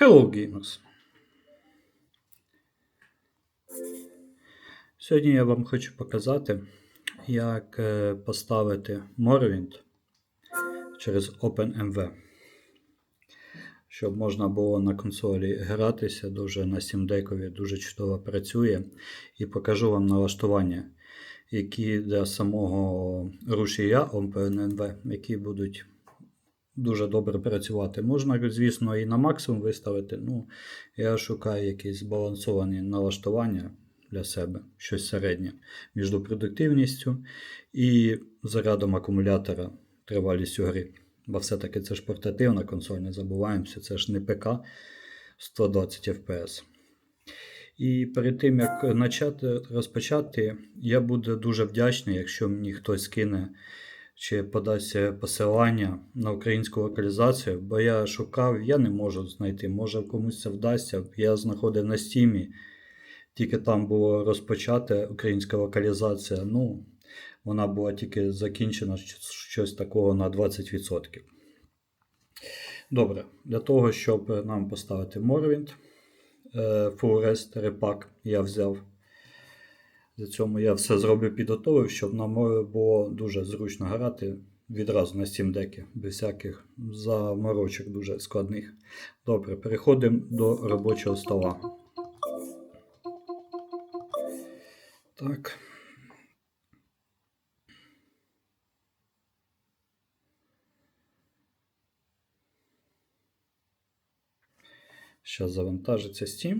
Hello Gamers! Сьогодні я вам хочу показати, як е, поставити Morrowind через OpenMV, щоб можна було на консолі гратися дуже на Deck, дуже чудово працює. І покажу вам налаштування, які для самого рушія OpenMV, які будуть дуже добре працювати. Можна, звісно, і на максимум виставити. Ну, я шукаю якісь збалансовані налаштування для себе, щось середнє між продуктивністю і зарядом акумулятора, тривалістю гри. Бо все-таки це ж портативна консоль, не забуваємося, це ж не ПК 120 FPS. І перед тим як почати, розпочати, я буду дуже вдячний, якщо мені хтось скине чи подасть посилання на українську локалізацію, бо я шукав, я не можу знайти. Може комусь це вдасться. Я знаходив на стімі, тільки там було розпочата українська локалізація. Ну, вона була тільки закінчена щось такого на 20%. Добре, для того, щоб нам поставити Morrowind, Full Rest Repack я взяв. Для цього я все зробив, підготовив, щоб нам було дуже зручно грати відразу на Steam Deck, без всяких заморочок дуже складних. Добре, переходимо до робочого стола. Так. Зараз завантажиться Steam.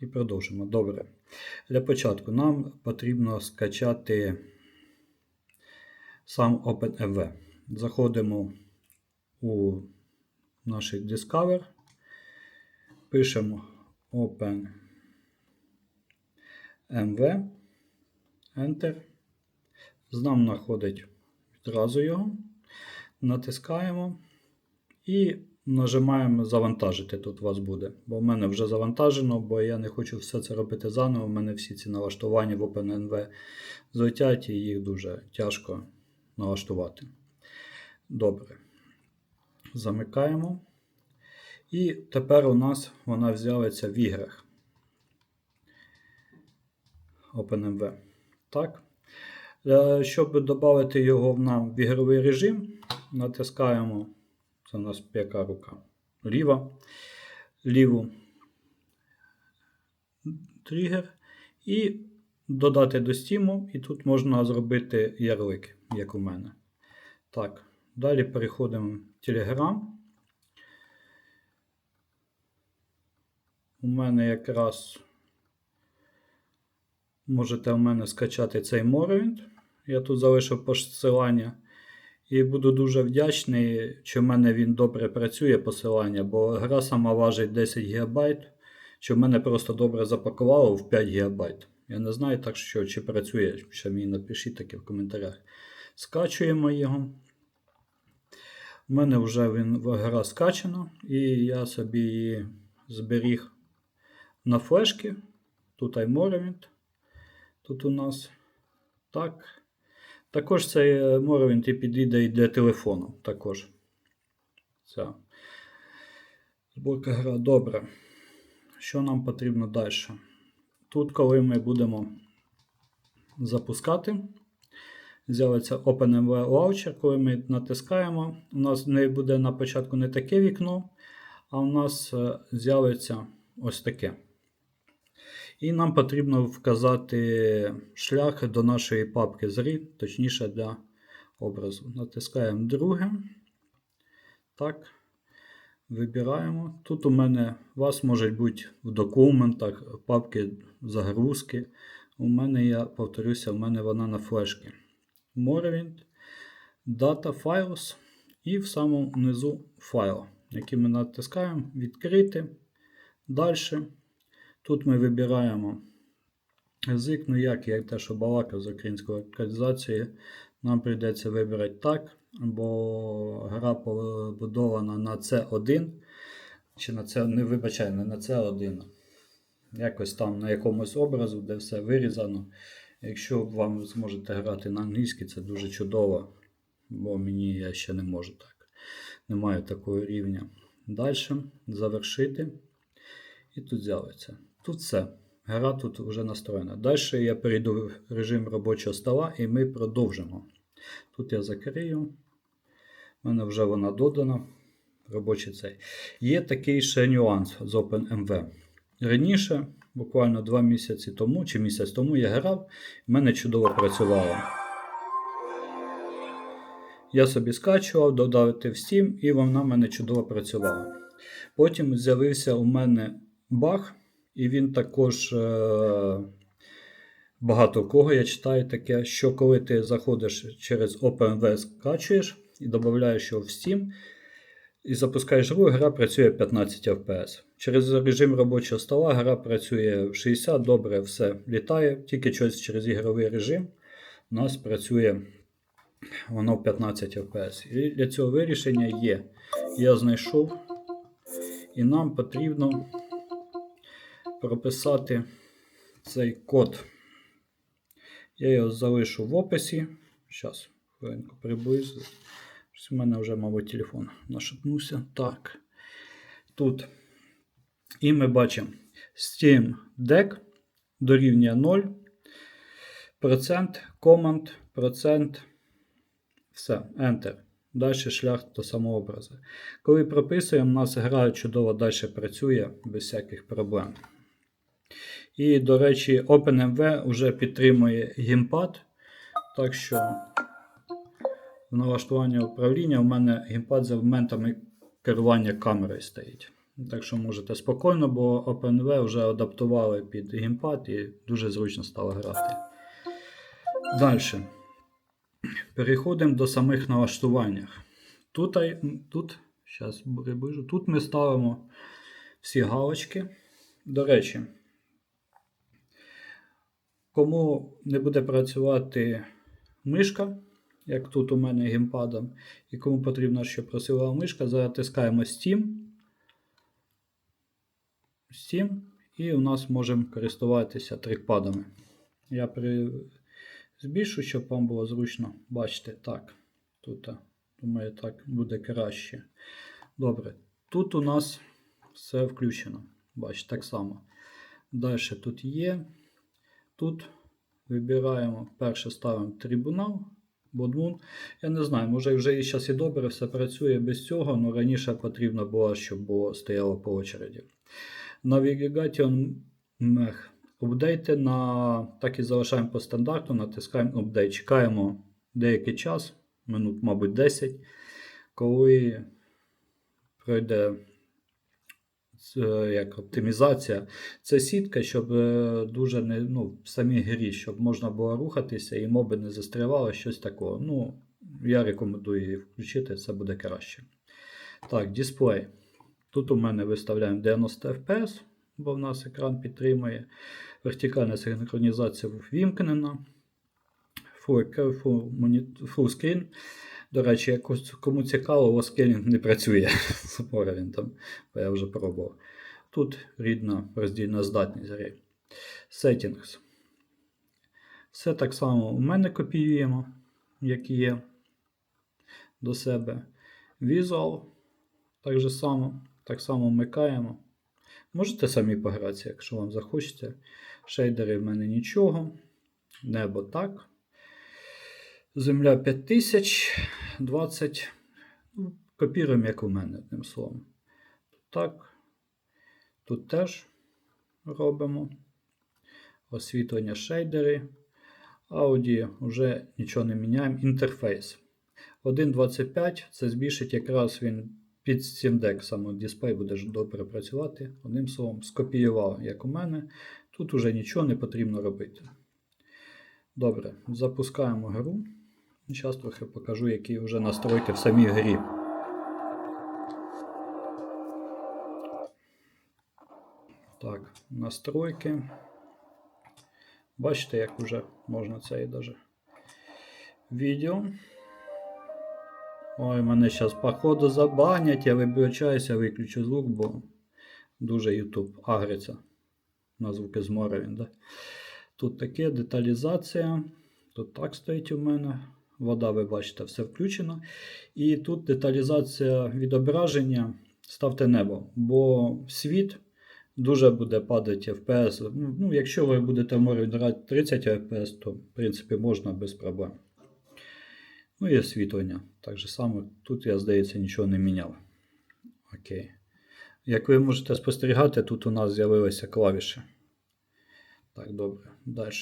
І продовжимо. Добре. Для початку нам потрібно скачати сам OpenEV. Заходимо у наш Discover, пишемо OpenMV, Enter. Нам знаходить відразу його, натискаємо і Нажимаємо завантажити. Тут у вас буде. Бо в мене вже завантажено, бо я не хочу все це робити заново. У мене всі ці налаштування в OpenNV злетять і їх дуже тяжко налаштувати. Добре. Замикаємо. І тепер у нас вона з'явиться в іграх. OpenMV. Так. Е, щоб додати його нам в ігровий режим, натискаємо. Це у нас яка рука? Ліва, ліву тригер. І додати до стіму. І тут можна зробити ярлик, як у мене. Так, далі переходимо в Telegram. У мене якраз можете в мене скачати цей Morrowind. Я тут залишив посилання. І буду дуже вдячний, що в мене він добре працює посилання, бо гра сама важить 10 ГБ, що в мене просто добре запакувало в 5 ГБ. Я не знаю, так що чи працює, ще мені напишіть таке в коментарях. Скачуємо його. У мене вже він, гра скачана, і я собі її зберіг на флешки. Тут iMorrowind. Тут у нас так. Також цей Morrowind і підійде і для телефону. Також. Ця зборка гра добре. Що нам потрібно далі? Тут, коли ми будемо запускати, з'явиться OpenMV Launcher, коли ми натискаємо, у нас не буде на початку не таке вікно, а у нас е, з'явиться ось таке. І нам потрібно вказати шлях до нашої папки зрі, точніше для образу. Натискаємо друге. Так. Вибираємо. Тут у мене у вас можуть бути в документах папки загрузки. У мене, я повторюся, у мене вона на флешці. Morrowind, Data Files і в самому низу файл, який ми натискаємо відкрити. Далі. Тут ми вибираємо язик, ну як я те, що балакав з української локалізації, нам прийдеться вибирати так, бо гра побудована на C1. Чи на це, не вибачай, не на C1. Якось там на якомусь образу, де все вирізано. Якщо вам зможете грати на англійській, це дуже чудово, бо мені я ще не можу так. Немає такого рівня. Далі завершити. І тут з'явиться. Тут все. Гра тут вже настроєна. Далі я перейду в режим робочого стола і ми продовжимо. Тут я закрию. У мене вже вона додана. Робочий цей. Є такий ще нюанс з OpenMV. Раніше, буквально два місяці тому чи місяць тому я грав, в мене чудово працювало. Я собі скачував, додати в Steam, і вона в мене чудово працювала. Потім з'явився у мене баг, і він також е- багато кого я читаю таке, що коли ти заходиш через OpenV, скачуєш і додаєш його в Steam, і запускаєш гру, гра працює 15 FPS. Через режим робочого стола гра працює в 60, добре, все літає, тільки щось через ігровий режим у нас працює воно в 15 FPS. І для цього вирішення є. Я знайшов, і нам потрібно прописати цей код. Я його залишу в описі. Зараз, хвилинку приблизу. У мене вже, мабуть, телефон нашатнувся. Так. Тут. І ми бачимо Steam Deck дорівнює 0. Процент, команд, процент. Все, Enter. Далі шлях до самого образу. Коли прописуємо, у нас гра чудово далі працює без всяких проблем. І, до речі, OpenMV вже підтримує геймпад. Так що в налаштуванні управління у мене геймпад з елементами керування камерою стоїть. Так що можете спокійно, бо OpenV вже адаптували під геймпад і дуже зручно стало грати. Далі. Переходимо до самих налаштувань. Тут, тут, щас тут ми ставимо всі галочки. До речі, кому не буде працювати мишка, як тут у мене геймпадом, і кому потрібно, щоб працювала мишка, затискаємо Steam. Steam, і у нас можемо користуватися трекпадами. Я при... збільшу, щоб вам було зручно бачити. Так, тут, думаю, так буде краще. Добре. Тут у нас все включено. Бачите, так само. Далі тут є. Тут вибираємо, перше ставимо трибунал. Бодмун. Я не знаю, може вже і зараз і добре все працює без цього, але раніше потрібно було, щоб було стояло по очереді. Navigation Mech. Апдейти на так і залишаємо по стандарту, натискаємо апдейт. Чекаємо деякий час, минут, мабуть, 10, коли пройде як оптимізація. Це сітка, щоб е, дуже не ну, в самій грі, щоб можна було рухатися і моби не застрявали, щось такого. Ну, Я рекомендую її включити, це буде краще. Так, дисплей. Тут у мене виставляємо 90 FPS, бо в нас екран підтримує. Вертикальна синхронізація ввімкнена. Full, screen. До речі, якось кому цікаво, воскелінг не працює. він там, бо я вже пробував. Тут рідна роздільна здатність гри. Settings. Все так само у мене копіюємо, як є до себе. Visual. Так же само, так само вмикаємо. Можете самі погратися, якщо вам захочеться. Шейдери в мене нічого. Небо так. Земля 5000, 20. Ну, Копіруємо, як у мене, одним словом. Так. Тут теж робимо. Освітлення шейдери. Ауді вже нічого не міняємо. Інтерфейс. 1.25 це збільшить якраз він під Steam Deck, саме дисплей буде добре працювати. Одним словом, скопіював, як у мене. Тут уже нічого не потрібно робити. Добре, запускаємо гру. Зараз трохи покажу, які вже настройки в самій грі. Так, настройки. Бачите, як вже можна це і даже відео. Ой, мене зараз походу забанять, я вибачаюся, виключу звук, бо дуже YouTube агриться. На звуки з моря він, да? Тут таке деталізація. Тут так стоїть у мене. Вода, ви бачите, все включено. І тут деталізація відображення. Ставте небо, бо світ дуже буде падати FPS. Ну, якщо ви будете в морі грати 30 FPS, то в принципі можна без проблем. Ну і освітлення. Так же само тут я, здається, нічого не міняв. Окей. Як ви можете спостерігати, тут у нас з'явилися клавіші. Так, добре. Далі.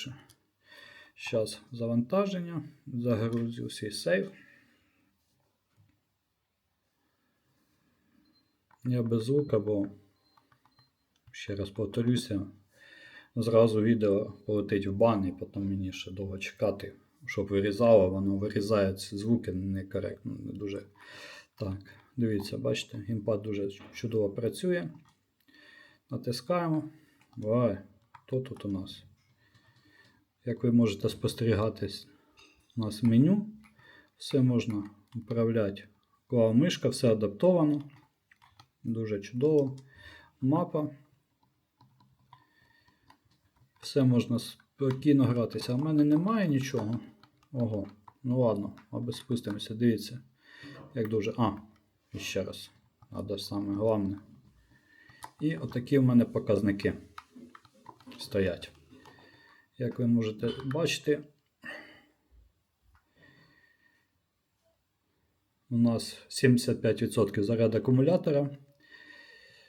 Зараз завантаження. Загрузив свій сейф. Я без звука, бо ще раз повторюся, зразу відео полетить в бан і потім мені ще довго чекати, щоб вирізало, воно вирізає ці звуки некоректно, не дуже. Так, дивіться, бачите, геймпад дуже чудово працює. Натискаємо. Ой, хто тут у нас? Як ви можете спостерігати, у нас меню. Все можна управляти. Клава мишка, все адаптовано. Дуже чудово. Мапа. Все можна спокійно гратися. В мене немає нічого. Ого. Ну ладно, аби спустимося. Дивіться. Як дуже. А, ще раз. Надо саме головне. І отакі в мене показники стоять. Як ви можете бачити, у нас 75% заряд акумулятора.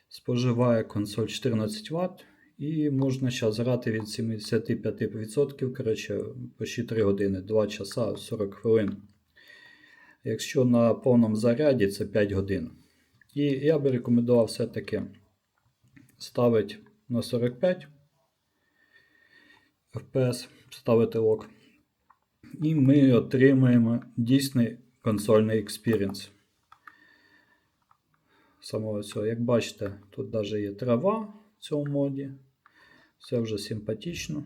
Споживає консоль 14 Вт. І можна зараз грати від 75%, коротше, почти 3 години, 2 часа 40 хвилин. Якщо на повному заряді, це 5 годин. І я би рекомендував все-таки ставити на 45 FPS, ставити лок. І ми отримаємо дійсний консольний експіріенс. Самого цього, як бачите, тут навіть є трава в цьому моді. Все вже симпатично.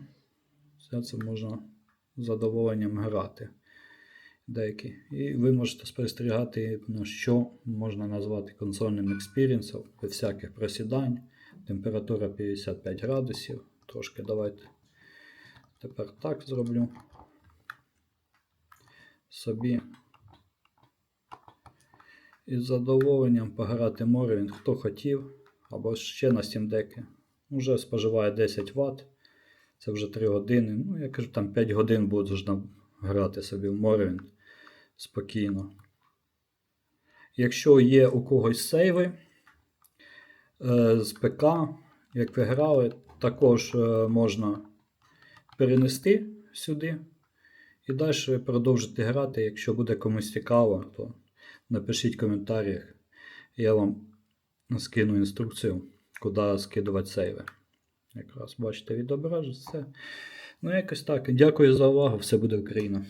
Все це можна з задоволенням грати. Деякі. І ви можете спостерігати, ну, що можна назвати консольним експірієнсом без всяких просідань. Температура 55 градусів. Трошки давайте тепер так зроблю. Собі із задоволенням пограти Morrowind, хто хотів, або ще на Steam Deck. Уже споживає 10 Вт. Це вже 3 години. Ну, я кажу, там 5 годин можна грати собі в Morrowind спокійно. Якщо є у когось сейви е, з ПК, як ви грали, також е, можна перенести сюди і далі продовжити грати. Якщо буде комусь цікаво, то напишіть в коментарях. Я вам скину інструкцію, куди скидувати сейви. Якраз бачите, відображу все. Ну, якось так. Дякую за увагу. Все буде Україна.